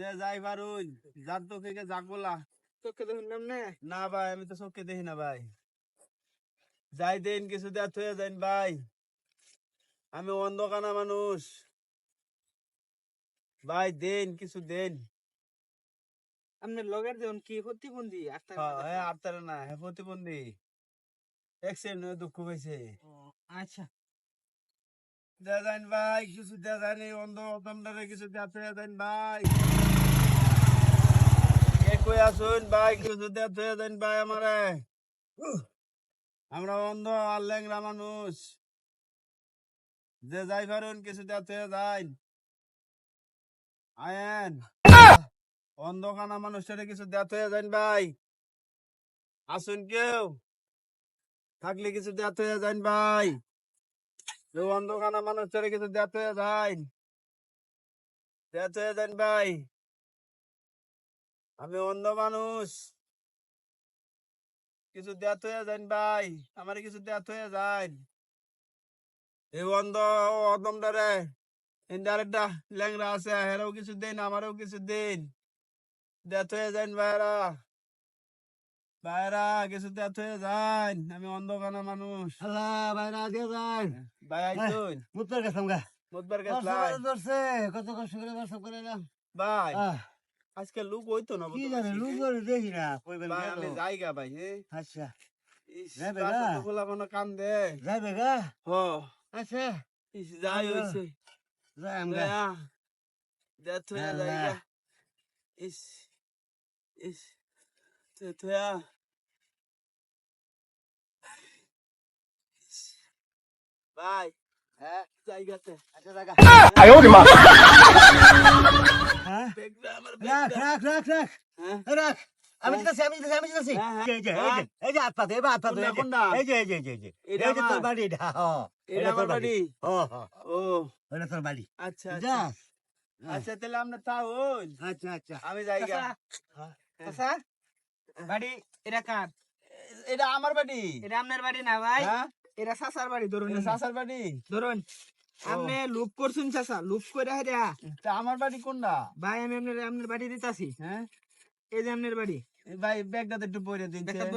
যে যাই পারুন যার যাক বলা। তোকে দেখুন না। না ভাই আমি তো চোখে দেখি না ভাই। যাই দেন কিছু দেয়া থয়ে যাইন ভাই। আমি অন্ধকানা মানুষ। ভাই দেন কিছু দেন। আপনার লগের দেখুন কি প্রতিবন্ধী? হ্যাঁ আপনারা না হ্যাঁ প্রতিবন্ধী। অ্যাক্সিডেন্ট দুঃখ পাইছে আচ্ছা। দেয়া যাইন ভাই কিছু দেয়া যায়নি অন্ধ অন্ধকারে কিছু দেয়া যাইন ভাই। কই কিছু যাইন ভাই আমারে। মানুষ। যে যাই পারুন, কিছু আয়েন। অন্ধকানা কিছু ভাই। আসুন কেউ। থাকলে কিছু থয়ে যাইন ভাই। কেউ অন্ধকানা মানুষটারে কিছু যাইন দেয়া থয়ে যাইন ভাই। আমি অন্ধ মানুষ। কিছু দেয়া থয়ে যাইন ভাই আমার কিছু দেয়া থয়ে যাইন। এই অন্ধ অদমটারে ইন্দারেরটা ল্যাংরা আছে হেরাও কিছু দেন আমারও কিছু দেন। দেয়া থয়ে যাইন ভাইরা। ভাইরা কিছু দেয়া থয়ে যাইন আমি অন্ধকানা মানুষ। আল্লাহ বাইরে দিয়ে যান ভাই আইসুন। মুতবার গেছাম গা। করে ধরছে কত কষ্ট করে বাসা করে এলাম। ভাই আজকে লোক ওই তো না কি জানে লোক দেখি না কইবেন আমি জায়গা ভাই আচ্ছা। যাবে গা? খোলা কোনো কাম দে। যাবে গা? হ। আচ্ছা। ইস যাই আচ্ছা। হইছে। যাই আমগা দে থয়া জায়গা ইস ইস তে থয়া। ভাই হ্যাঁ। জায়গাতে আচ্ছা জায়গা আয় ওরে মা। ！হ্যাঁ? আমার রাখ রাখ রাখ রাখ। হ্যাঁ? রাখ। আমি দিতেছি আমি দিতেছি আমি দিতেছি হ্যাঁ, হ্যাঁ। এই যে এই যে এই যে হাত পাতে এবার হাত পাতে কোনটা, কোনটা? এই যে এই যে এই যে এই যে। এটা তোর আমার? বাড়ি এটা হ্যাঁ এটা আমার বাড়ি। ও হ্যাঁ ও। এটা তোর বাড়ি। আচ্ছা আচ্ছা। আচ্ছা তাহলে আমরা তাহল। আচ্ছা আচ্ছা। আমি আচ্ছা বাড়ি এটা কার? এটা আমার বাড়ি। এটা আপনার বাড়ি না ভাই? হ্যাঁ? এটা সাসার বাড়ি ধরুন। চাচার বাড়ি ধরুন। আপনি লুপ করছেন চাচা লুপ করে হেরা তা আমার বাড়ি কোনটা ভাই আমি আপনার আপনার বাড়ি দিতাছি। হ্যাঁ? এই যে আপনার বাড়ি। ভাই ব্যাগটাতে একটু পরে দিন দিতাম।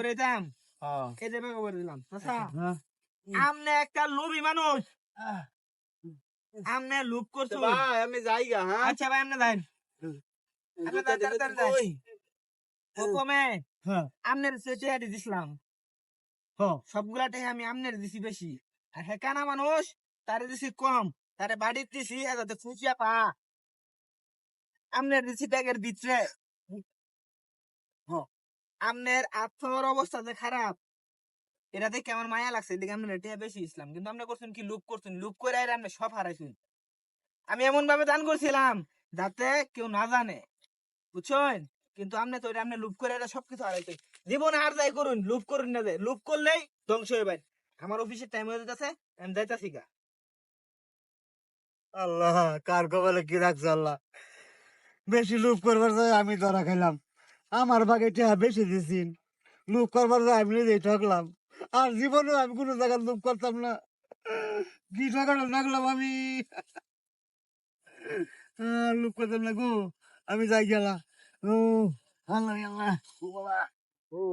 হ্যাঁ এই যে ব্যাগ করে দিলাম। চাচা হ্যাঁ। আপনি একটা লোভী মানুষ। আপনি লুপ তো করছেন ভাই আমি যাইগা হ্যাঁ? আচ্ছা ভাই আপনি? হুকুমে হ্যাঁ। আপনার সেটে হাঁটি দিছিলাম। হ্যাঁ আমি আপনার দিছি বেশি। আর হ্যাঁ কানা মানুষ তারে দিছি কম, তারে বাড়ির দিছি খুঁজিয়া পা। দিছি ব্যাগের ভিতরে। হ্যাঁ। অবস্থা যে খারাপ, এটা দেখে আমার মায়া লাগছে। এদিকে বেশি ইসলাম, কিন্তু করছেন কি লুপ করছেন? লুপ করে আপনি সব হারাইছেন। আমি এমন ভাবে দান করছিলাম যাতে কেউ না জানে, বুঝছেন? কিন্তু আপনি তো আপনি লুপ করে এটা সবকিছু হারাইছেন। জীবন আর যাই করুন, লুপ করুন না যে, লুপ করলেই ধ্বংস হয়ে আমার অফিসের টাইম হয়ে যাচ্ছে আমি যাইতাছি গা। আল্লাহ, কার কপালে কি রাখছে আল্লাহ? বেশি লুপ করবার যায় আমি ধরা খাইলাম। আমার ভাগে টেহা বেশি দিছিন লুপ করবার যায় আমি নিজেই ঠকলাম। আর জীবনে আমি কোনো জায়গায় লুপ করতাম না। কি ঠকানো লাগলাম আমি? লুপ করতাম না গো। আমি যাই গেলাম। ও, আল্লাহ আল্লাহ। ও।